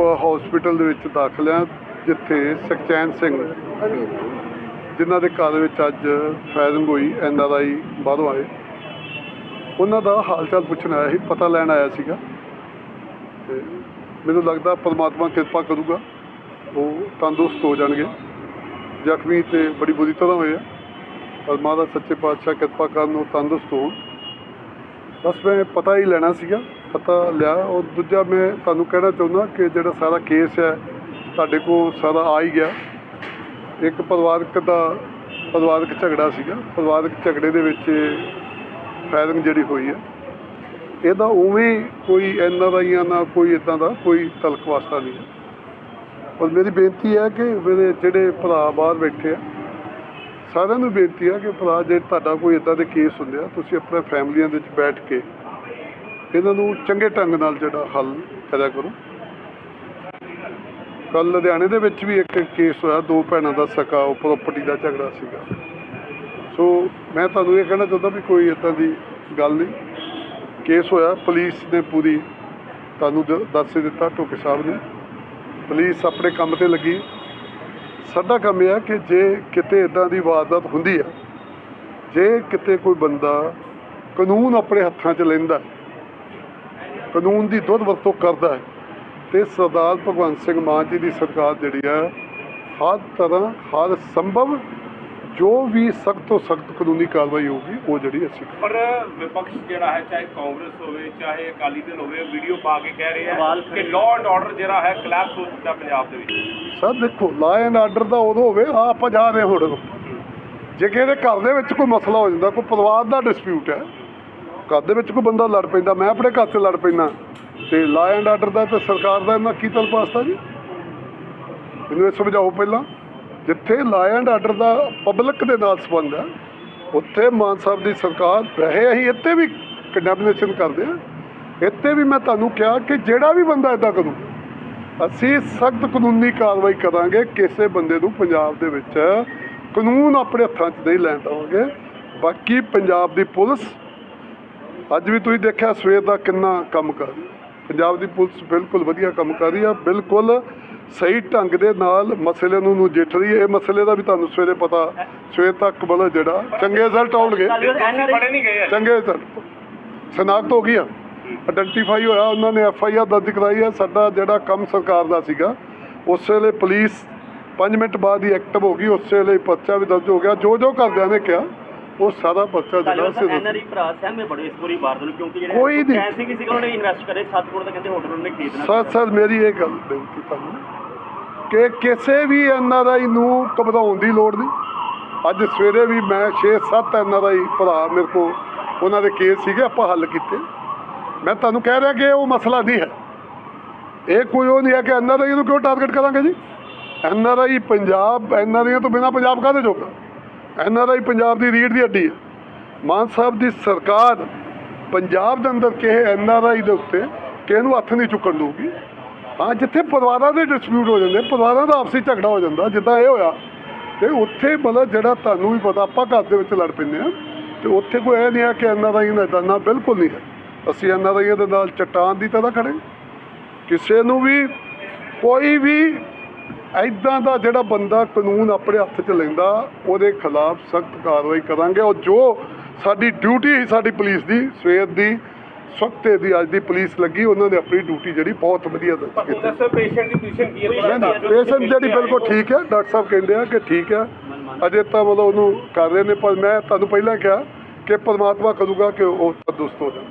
ਆਪਾਂ ਹਸਪੀਟਲ ਦੇ ਵਿੱਚ ਦਾਖਲ ਆ ਜਿੱਥੇ ਸੁਖਚੈਨ ਸਿੰਘ, ਜਿਨ੍ਹਾਂ ਦੇ ਘਰ ਵਿੱਚ ਅੱਜ ਫਾਇਰਿੰਗ ਹੋਈ ਐਨ ਆਰ ਆਈ ਬਾਹਰੋਂ ਆਏ। ਉਹਨਾਂ ਦਾ ਹਾਲ ਚਾਲ ਪੁੱਛਣ ਆਇਆ ਸੀ, ਪਤਾ ਲੈਣ ਆਇਆ ਸੀਗਾ। ਤੇ ਮੈਨੂੰ ਲੱਗਦਾ ਪਰਮਾਤਮਾ ਕਿਰਪਾ ਕਰੂਗਾ, ਉਹ ਤੰਦਰੁਸਤ ਹੋ ਜਾਣਗੇ। ਜ਼ਖਮੀ ਤੇ ਬੜੀ ਬੁਰੀ ਤਰ੍ਹਾਂ ਹੋਏ ਆ, ਪਰ ਮਾਂ ਸੱਚੇ ਪਾਤਸ਼ਾਹ ਕਿਰਪਾ ਕਰਨ ਉਹ ਤੰਦਰੁਸਤ ਹੋਣ। ਬਸ ਮੈਂ ਪਤਾ ਹੀ ਲੈਣਾ ਸੀਗਾ ਪਤਾ ਲਿਆ। ਉਹ ਦੂਜਾ ਮੈਂ ਤੁਹਾਨੂੰ ਕਹਿਣਾ ਚਾਹੁੰਦਾ ਕਿ ਜਿਹੜਾ ਸਾਰਾ ਕੇਸ ਹੈ, ਤੁਹਾਡੇ ਕੋਲ ਸਾਰਾ ਆ ਹੀ ਗਿਆ। ਇੱਕ ਪਰਿਵਾਰਕ ਦਾ, ਪਰਿਵਾਰਕ ਝਗੜਾ ਸੀਗਾ। ਪਰਿਵਾਰਕ ਝਗੜੇ ਦੇ ਵਿੱਚ ਫਾਇਰਿੰਗ ਜਿਹੜੀ ਹੋਈ ਹੈ, ਇਹਦਾ ਉਵੇਂ ਕੋਈ ਐਨ ਆਰ ਆਈਆਂ ਨਾ ਕੋਈ ਇਦਾਂ ਦਾ ਕੋਈ ਤਲਕ ਵਾਸਤਾ ਨਹੀਂ ਹੈ। ਔਰ ਮੇਰੀ ਬੇਨਤੀ ਹੈ ਕਿ ਮੇਰੇ ਜਿਹੜੇ ਭਰਾ ਬਾਹਰ ਬੈਠੇ ਆ, ਸਾਰਿਆਂ ਨੂੰ ਬੇਨਤੀ ਹੈ ਕਿ ਭਰਾ, ਜੇ ਤੁਹਾਡਾ ਕੋਈ ਇਦਾਂ ਦੇ ਕੇਸ ਹੁੰਦੇ ਆ, ਤੁਸੀਂ ਆਪਣੇ ਫੈਮਲੀਆਂ ਦੇ ਵਿੱਚ ਬੈਠ ਕੇ ਇਹਨਾਂ ਨੂੰ ਚੰਗੇ ਢੰਗ ਨਾਲ ਜਿਹੜਾ ਹੱਲ ਪੈਦਾ ਕਰੋ। ਕੱਲ ਲੁਧਿਆਣੇ ਦੇ ਵਿੱਚ ਵੀ ਇੱਕ ਕੇਸ ਹੋਇਆ, ਦੋ ਭੈਣਾਂ ਦਾ ਸਕਾ, ਉਹ ਪ੍ਰਾਪਰਟੀ ਦਾ ਝਗੜਾ ਸੀਗਾ। ਸੋ ਮੈਂ ਤੁਹਾਨੂੰ ਇਹ ਕਹਿਣਾ ਚਾਹੁੰਦਾ ਵੀ ਕੋਈ ਇਦਾਂ ਦੀ ਗੱਲ ਨਹੀਂ। ਕੇਸ ਹੋਇਆ ਪੁਲਿਸ ਨੇ ਪੂਰੀ ਤੁਹਾਨੂੰ ਦ- ਦੱਸ ਦਿੱਤਾ ਢੋਕੇ ਸਾਹਿਬ ਨੇ। ਪੁਲਿਸ ਆਪਣੇ ਕੰਮ ਤੇ ਲੱਗੀ। ਸਾਡਾ ਕੰਮ ਇਹ ਹੈ ਕਿ ਜੇ ਕਿਤੇ ਇਦਾਂ ਦੀ ਵਾਰਦਾਤ ਹੁੰਦੀ ਹੈ ਜੇ ਕਿਤੇ ਕੋਈ ਬੰਦਾ ਕਾਨੂੰਨ ਆਪਣੇ ਹੱਥਾਂ 'ਚ ਲੈਂਦਾ ਕਾਨੂੰਨ ਦੀ ਦੁੱਧ ਵਰਤੋਂ ਕਰਦਾ ਹੈ ਤੇ ਸਰਦਾਰ ਭਗਵੰਤ ਸਿੰਘ ਮਾਨ ਜੀ ਦੀ ਸਰਕਾਰ ਜਿਹੜੀ ਹੈ ਹਰ ਤਰ੍ਹਾਂ ਹਰ ਸੰਭਵ ਜੋ ਵੀ ਸਖਤ ਤੋਂ ਸਖਤ ਕਾਨੂੰਨੀ ਕਾਰਵਾਈ ਹੋਊਗੀ ਉਹ ਜਿਹੜੀ ਅਸੀਂ ਪਰ ਵਿਪਕਸ਼ ਜਿਹੜਾ ਹੈ ਚਾਹੇ ਕਾਂਗਰਸ ਹੋਵੇ ਚਾਹੇ ਅਕਾਲੀ ਦਲ ਹੋਵੇ ਵੀਡੀਓ ਪਾ ਕੇ ਕਹਿ ਰਹੇ ਆ ਕਿ ਲਾਅ ਐਂਡ ਆਰਡਰ ਜਿਹੜਾ ਹੈ ਕਲੈਪਸ ਹੋ ਚੁੱਕਾ ਪੰਜਾਬ ਦੇ ਵਿੱਚ। ਸਰ ਦੇਖੋ ਲਾ ਐਂਡ ਆਰਡਰ ਦਾ ਉਦੋਂ ਹੋਵੇ ਆ ਆਪਾਂ ਜਾ ਰਹੇ ਹੁਣ। ਜੇ ਕਿਸੇ ਦੇ ਘਰ ਦੇ ਵਿੱਚ ਕੋਈ ਮਸਲਾ ਹੋ ਜਾਂਦਾ ਕੋਈ ਪਰਿਵਾਰ ਦਾ ਡਿਸਪਿਊਟ ਹੈ ਘਰ ਦੇ ਵਿੱਚ ਕੋਈ ਬੰਦਾ ਲੜ ਪੈਂਦਾ, ਮੈਂ ਆਪਣੇ ਘਰ 'ਚ ਲੜ ਪੈਂਦਾ। ਤੇ ਲਾ ਐਂਡ ਆਰਡਰ ਦਾ ਤੇ ਸਰਕਾਰ ਦਾ ਇਹਨਾਂ ਕੀ ਤਲਬ ਵਾਸਤਾ ਜੀ? ਮੈਨੂੰ ਇਹ ਸਮਝਾਓ ਪਹਿਲਾਂ। ਜਿੱਥੇ law and order the public ਦੇ ਨਾਲ ਸੰਬੰਧ ਹੈ, ਉੱਥੇ ਮਾਨ ਸਾਹਿਬ ਦੀ ਸਰਕਾਰ ਵੈਸੇ ਅਸੀਂ ਇੱਥੇ ਵੀ ਕੰਡੈਮਨੇਸ਼ਨ ਕਰਦੇ ਆ ਇੱਥੇ ਵੀ ਮੈਂ ਤੁਹਾਨੂੰ ਕਿਹਾ ਕਿ ਜਿਹੜਾ ਵੀ ਬੰਦਾ ਇਦਾਂ ਕਰੂ, ਅਸੀਂ ਸਖਤ ਕਾਨੂੰਨੀ ਕਾਰਵਾਈ ਕਰਾਂਗੇ ਕਿਸੇ ਬੰਦੇ ਨੂੰ ਪੰਜਾਬ ਦੇ ਵਿੱਚ। ਕਾਨੂੰਨ ਆਪਣੇ ਹੱਥਾਂ 'ਚ ਨਹੀਂ ਲੈਣ ਦੇਵਾਂਗੇ। ਬਾਕੀ ਪੰਜਾਬ ਦੀ ਪੁਲਿਸ ਅੱਜ ਵੀ ਤੁਸੀਂ ਦੇਖਿਆ ਸਵੇਰ ਦਾ ਕਿੰਨਾ ਕੰਮ ਕਰ ਰਹੀ। ਪੰਜਾਬ ਦੀ ਪੁਲਿਸ ਬਿਲਕੁਲ ਵਧੀਆ ਕੰਮ ਕਰ ਰਹੀ ਹੈ ਬਿਲਕੁਲ ਸਹੀ ਢੰਗ ਦੇ ਨਾਲ ਮਸਲੇ ਨੂੰ ਨਜਿੱਠ ਰਹੀ ਹੈ। ਇਹ ਮਸਲੇ ਦਾ ਵੀ ਤੁਹਾਨੂੰ ਸਵੇਰੇ ਪਤਾ ਸਵੇਰ ਤੱਕ ਮਤਲਬ ਜਿਹੜਾ ਚੰਗੇ ਰਿਜ਼ਲਟ ਆਉਣਗੇ। ਚੰਗੇ ਰਿਜ਼ਲਟ ਸ਼ਨਾਖਤ ਹੋ ਗਈ ਆ। ਆਇਡੈਂਟੀਫਾਈ ਹੋਇਆ ਉਹਨਾਂ ਨੇ ਐਫ ਆਈ ਆਰ ਦਰਜ ਕਰਾਈ ਹੈ ਸਾਡਾ ਜਿਹੜਾ ਕੰਮ ਸਰਕਾਰ ਦਾ ਸੀਗਾ ਉਸ ਵੇਲੇ ਪੁਲਿਸ 5 ਮਿੰਟ ਬਾਅਦ ਹੀ ਐਕਟਿਵ ਹੋ ਗਈ। ਉਸ ਵੇਲੇ ਪਰਚਾ ਵੀ ਦਰਜ ਹੋ ਗਿਆ। ਜੋ ਜੋ ਘਰਦਿਆਂ ਨੇ ਕਿਹਾ ਉਹ ਸਾਰਾ ਪਰਚਾ ਜਿਹੜਾ ਸੀ। ਸਾਹਿਬ ਐਨਆਰਆਈ ਭਰਾ ਸਹਿਮੇ ਬੜੇ ਇਸ ਪੂਰੀ ਵਾਰਦਾਤ ਨੂੰ ਕਿਉਂਕਿ ਜਿਹੜੇ ਕੋਈ ਨਹੀਂ। ਕੈਂਸੀ ਕਿਸੇ ਉਹਨਾਂ ਨੇ ਇਨਵੈਸਟ ਕਰੇ 7 ਕਰੋੜ ਦਾ ਕਹਿੰਦੇ ਹੋਟਲ ਉਹਨਾਂ ਖਰੀਦਣਾ। ਸਰ ਸਰ ਮੇਰੀ ਇਹ ਗੱਲ ਬੇਨਤੀ ਤੁਹਾਨੂੰ ਕਿ ਕਿਸੇ ਵੀ ਐਨਆਰਆਈ ਨੂੰ ਘਬਰਾਉਣ ਦੀ ਲੋੜ ਨਹੀਂ। ਅੱਜ ਸਵੇਰੇ ਵੀ ਮੈਂ 6-7 ਐਨਆਰਆਈ ਭਰਾ ਮੇਰੇ ਕੋਲ ਉਹਨਾਂ ਦੇ ਕੇਸ ਸੀਗੇ ਆਪਾਂ ਹੱਲ ਕੀਤੇ। ਮੈਂ ਤੁਹਾਨੂੰ ਕਹਿ ਰਿਹਾ ਕਿ ਉਹ ਮਸਲਾ ਨਹੀਂ ਹੈ। ਇਹ ਕੋਈ ਉਹ ਨਹੀਂ ਹੈ ਕਿ ਐਨਆਰਆਈ ਨੂੰ ਕਿਉਂ ਟਾਰਗੇਟ ਕਰਾਂਗੇ ਜੀ? ਐਨਆਰਆਈ ਪੰਜਾਬ ਐਨਆਰਆਈ ਤੋਂ ਬਿਨਾਂ ਪੰਜਾਬ ਕਾਹਦੇ ਜੋਗਾ? ਐੱਨ ਆਰ ਆਈ ਪੰਜਾਬ ਦੀ ਰੀੜ ਦੀ ਹੱਡੀ ਹੈ। ਮਾਨ ਸਾਹਿਬ ਦੀ ਸਰਕਾਰ ਪੰਜਾਬ ਦੇ ਅੰਦਰ ਕਿਸੇ ਆਈ ਦੇ ਉੱਤੇ ਕਿਸੇ ਨੂੰ ਹੱਥ ਨਹੀਂ ਚੁੱਕਣ ਦਊਗੀ। ਹਾਂ, ਜਿੱਥੇ ਪਰਿਵਾਰਾਂ ਦੇ ਡਿਸਪਿਊਟ ਹੋ ਜਾਂਦੇ, ਪਰਿਵਾਰਾਂ ਦਾ ਆਪਸੀ ਝਗੜਾ ਹੋ ਜਾਂਦਾ, ਜਿੱਦਾਂ ਇਹ ਹੋਇਆ। ਤੇ ਉੱਥੇ ਮਤਲਬ ਜਿਹੜਾ ਤੁਹਾਨੂੰ ਵੀ ਪਤਾ, ਆਪਾਂ ਘਰ ਦੇ ਵਿੱਚ ਲੜ ਪੈਂਦੇ ਆ ਤੇ ਉੱਥੇ ਕੋਈ ਇਹ ਨਹੀਂ ਆ ਕਿ ਐਨਆਰਆਈ ਨਾਲ ਏਦਾਂ ਨਾ ਬਿਲਕੁਲ ਨਹੀਂ ਹੈ। ਅਸੀਂ ਐਨਆਰਆਈਆਂ ਦੇ ਨਾਲ ਚਟਾਨ ਦੀ ਤਰ੍ਹਾਂ ਖੜੇ ਕਿਸੇ ਨੂੰ ਵੀ ਕੋਈ ਵੀ ਐਦਾਂ ਦਾ ਜਿਹੜਾ ਬੰਦਾ ਕਾਨੂੰਨ ਆਪਣੇ ਹੱਥ 'ਚ ਲੈਂਦਾ ਉਹਦੇ ਖਿਲਾਫ ਸਖਤ ਕਾਰਵਾਈ ਕਰਾਂਗੇ ਔਰ ਜੋ ਸਾਡੀ ਡਿਊਟੀ ਸੀ ਸਾਡੀ ਪੁਲਿਸ ਦੀ ਸਵੇਰ ਦੀ ਸਖਤੇ ਦੀ ਅੱਜ ਦੀ ਪੁਲਿਸ ਲੱਗੀ ਉਹਨਾਂ ਨੇ ਆਪਣੀ ਡਿਊਟੀ ਜਿਹੜੀ ਬਹੁਤ ਵਧੀਆ ਦਿੱਤੀ ਦੱਸੋ ਪੇਸ਼ੈਂਟ ਦੀ ਪੋਜੀਸ਼ਨ ਕੀ ਹੈ? ਪੇਸ਼ੈਂਟ ਜਿਹੜੀ ਬਿਲਕੁਲ ਠੀਕ ਹੈ ਡਾਕਟਰ ਸਾਹਿਬ ਕਹਿੰਦੇ ਆ ਕਿ ਠੀਕ ਹੈ। ਅਜੇ ਤਾਂ ਮਤਲਬ ਉਹਨੂੰ ਕਰ ਰਹੇ ਨੇ ਪਰ ਮੈਂ ਤੁਹਾਨੂੰ ਪਹਿਲਾਂ ਕਿਹਾ ਕਿ ਪਰਮਾਤਮਾ ਕਰੂਗਾ ਕਿ ਉਹ ਤੰਦਰੁਸਤ ਹੋ ਜਾਵੇ।